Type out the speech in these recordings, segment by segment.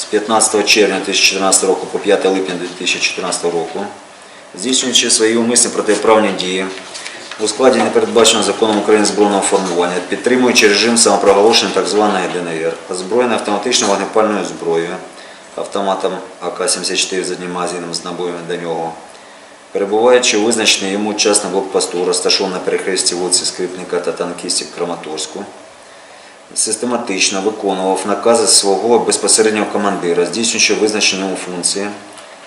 з 15 червня 2014 року по 5 липня 2014 року, здійснюючи свої умисні протиправні дії у складі непередбаченого законом України збройного формування, підтримуючи режим самопроголошення так званої ДНР, озброєною автоматичною вогнепальною зброєю, автоматом АК-74 з одним магазином з набоями до нього, перебуваючи у визначеній йому час блокпосту, розташований на перехресті вулиці Скрипника та танкістів Краматорську, систематично виконував накази свого безпосереднього командира, здійснюючи визначені йому функції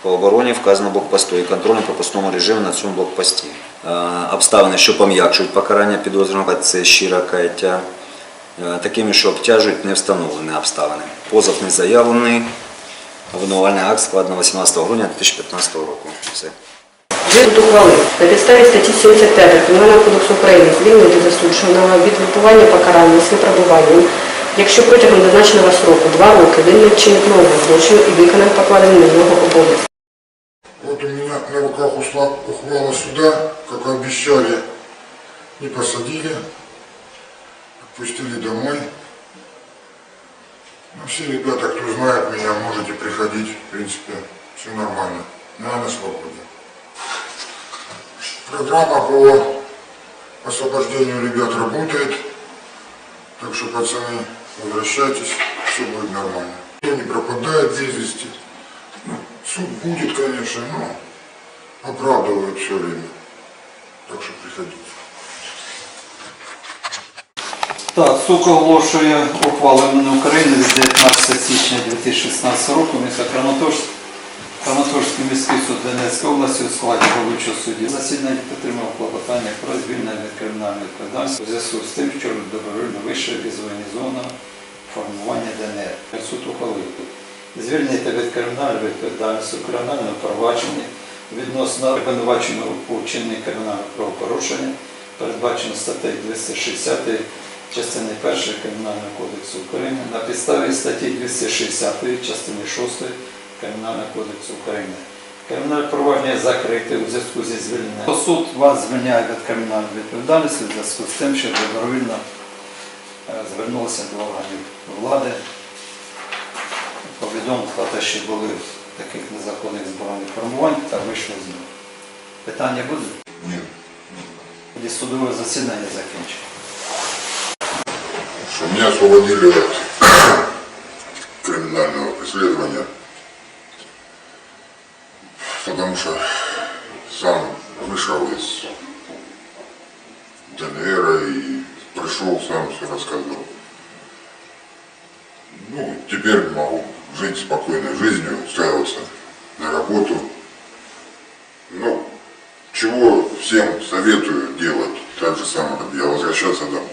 по обороні вказаного блокпосту і контрольно-пропускному режимі на цьому блокпості. Е, Обставини, що пом'якшують покарання підозрюваного, це щира каяття, е, такими, що обтяжують не встановлені обставини. Позов не заявлений, обвинувальний акт складено 18 грудня 2015 року. Все. Суд ухвалив на підставі статті 75 Кримінального кодексу України звільнити засудженого від відбування покарання з випробуванням, якщо протягом зазначеного сроку два роки він не вчинить нового злочину і виконав покладені на нього обов'язки. Вот у меня на руках ушла ухвала суда, как обещали, не посадили, отпустили домой. Ну, все ребята, кто знает меня, можете приходить, в принципе, все нормально. Но я на свободе. Программа по освобождению ребят работает, так что, пацаны, возвращайтесь, все будет нормально. Никто не пропадает без вести. Ну, суд будет, конечно, но оправдывают все время. Так что приходите. Так, суд оголошує ухвалу імені України від 19 січня 2016 року міста Краматорськ. Краматорський міський суд Донецької області у складі головуючого судді засідання підтримав клопотання про звільнення від кримінальної відповідальності у зв'язку з тим, що добровільно вийшов із воєнізованого формування ДНР. Суд ухвалив звільнити від кримінальної відповідальності у кримінальному провадженні відносно обвинуваченого у вчиненні кримінального правопорушення, передбачено статтею 260 частини 1 Кримінального кодексу України на підставі статті 260 частини 6 Кримінального кодексу України. Кримінальне провадження закрите у зв'язку зі звільненням. Суд вас звільняє від кримінальної відповідальності у зв'язку з тим, що добровільно е, звернулися до органів влади, повідомив про те, що були таких незаконних збройних формувань та вийшли з них. Питання буде? Нет. Тоді судове засідання закінчено. Что меня освободили потому что сам вышел из ДНР и пришел, сам все рассказывал. Ну, теперь могу жить спокойной жизнью, устраиваться на работу. Ну, чего всем советую делать, так же самое, я возвращаться домой.